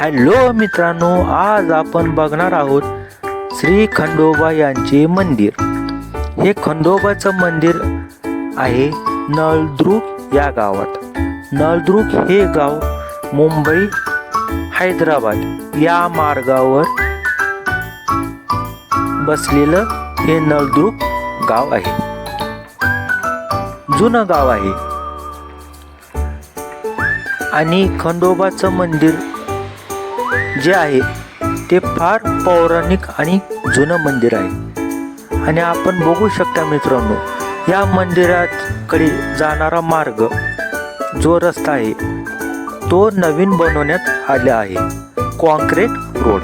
Hello मित्रांनो आज आपण बघणार आहोत श्री खंडोबा यांचे मंदिर. हे खंडोबाचं मंदिर आहे नळदुर्ग या गावात. नळदुर्ग हे गाव मुंबई हैदराबाद या मार्गावर बसलेलं हे नळदुर्ग गाव आहे. जुनं गाव आहे. आणि खंडोबाचं मंदिर जे आहे ते फार पौराणिक आणि जुनं मंदिर आहे. आणि आपण बघू शकता मित्रांनो या मंदिराकडे जाणारा मार्ग जो रस्ता आहे तो नवीन बनवण्यात आला आहे. Concrete road.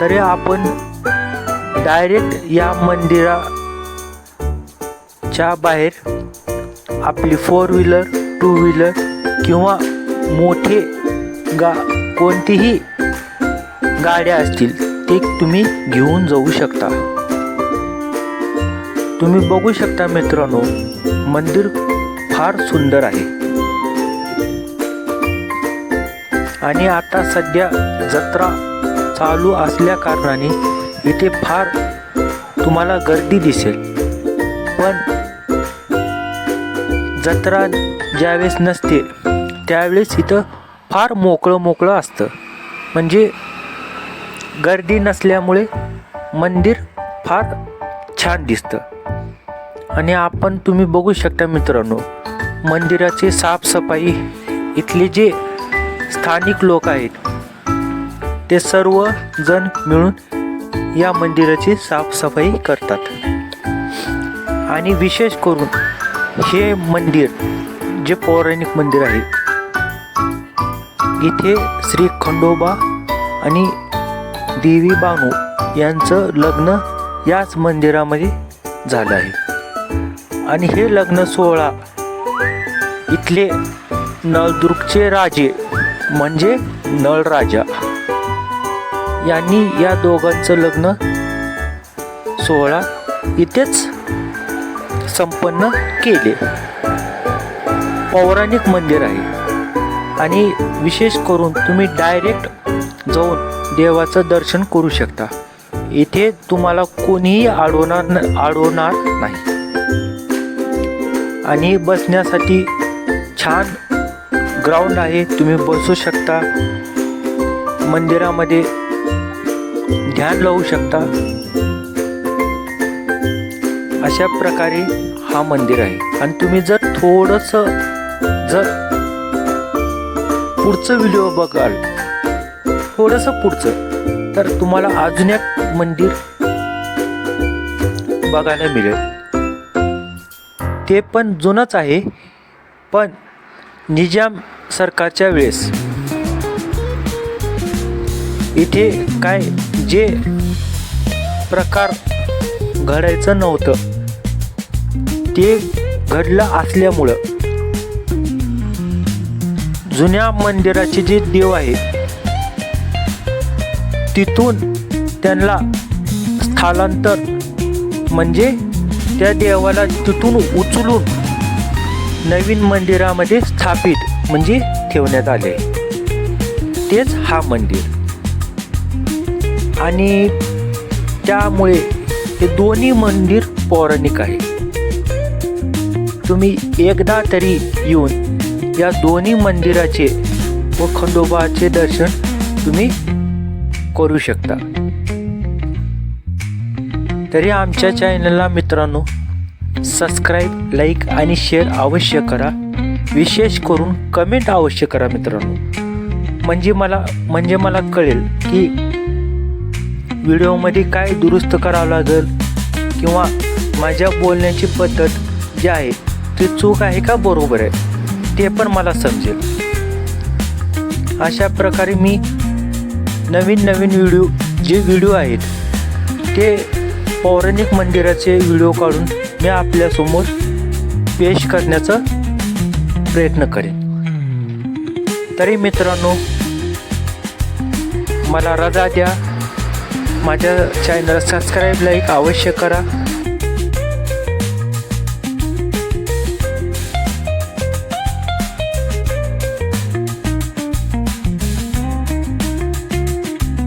तरी आपण डायरेक्ट या मंदिराच्या बाहेर आपली फोर व्हीलर टू व्हीलर किंवा मोठे गा कोणतीही गाड्या असतील ते तुम्ही घेऊन जाऊ शकता. तुम्ही बघू शकता मित्रांनो मंदिर फार सुंदर आहे. आणि आता सध्या जत्रा चालू असल्या कारणाने इथे फार तुम्हाला गर्दी दिसेल. पण जत्रा ज्यावेळेस नसते त्यावेळेस इथं फार मोकळं मोकळं असतं. म्हणजे गर्दी नसल्यामुळे मंदिर फार छान दिसतं. आणि आपण तुम्ही बघू शकता मित्रांनो मंदिराची साफसफाई इथले जे स्थानिक लोक आहेत ते सर्व जण मिळून या मंदिराची साफसफाई करतात. आणि विशेष करून हे मंदिर जे पौराणिक मंदिर आहे इथे श्री खंडोबा आणि देवी बानू यांचं लग्न याच मंदिरामध्ये झालं आहे. आणि हे लग्न सोहळा इथले नळदुर्गचे राजे म्हणजे नळराजा यांनी या दोघांचं लग्न सोहळा इथेच संपन्न केले. पौराणिक मंदिर आहे. आणि विशेष करून तुम्ही डायरेक्ट जाऊन देवाचं दर्शन करू शकता. इथे तुम्हाला कोणीही अडवणार अडवणार नाही. आणि बसण्यासाठी छान ग्राउंड आहे. तुम्ही बसू शकता. मंदिरामध्ये ध्यान लावू शकता. अशा प्रकारे हा मंदिर आहे. आणि तुम्ही जर थोडंसं जर पुढचं व्हिडिओ बघाल. थोडंसं पुढचं. तर तुम्हाला अजून एक मंदिर बघायला मिळेल. ते पण जुनंच आहे पण निजाम सरकारच्या वेळेस. इथे काय जे प्रकार घडायचं नव्हतं ते घडलं असल्यामुळं. जुन्या मंदिराचे जे देव आहेत तिथून त्यांना स्थलांतर म्हणजे त्या देवाला तिथून उचलून नवीन मंदिरामध्ये स्थापित म्हणजे ठेवण्यात आले. तेच हा मंदिर. आणि त्यामुळे हे दोन्ही मंदिर पौराणिक आहे. तुम्ही एकदा तरी येऊन या दोन्ही मंदिराचे व खंडोबाचे दर्शन तुम्ही करू शकता. तरी आमच्या चॅनलला मित्रांनो सबस्क्राईब लाईक आणि शेअर अवश्य करा. विशेष करून कमेंट अवश्य करा मित्रांनो. म्हणजे मला म्हणजे मला कळेल की व्हिडिओमध्ये काय दुरुस्त करावं लागेल किंवा माझ्या बोलण्याची पद्धत जी आहे ती चूक आहे का बरोबर आहे? ते पण मला समजेल. अशा प्रकारे मी नवीन नवीन व्हिडिओ जे व्हिडिओ आहेत ते पौराणिक मंदिराचे व्हिडिओ काढून मी आपल्यासमोर पेश करण्याचा प्रयत्न करेन. तरी मित्रांनो मला रजा द्या. माझ्या चॅनल सबस्क्राईब लाईक अवश्य करा.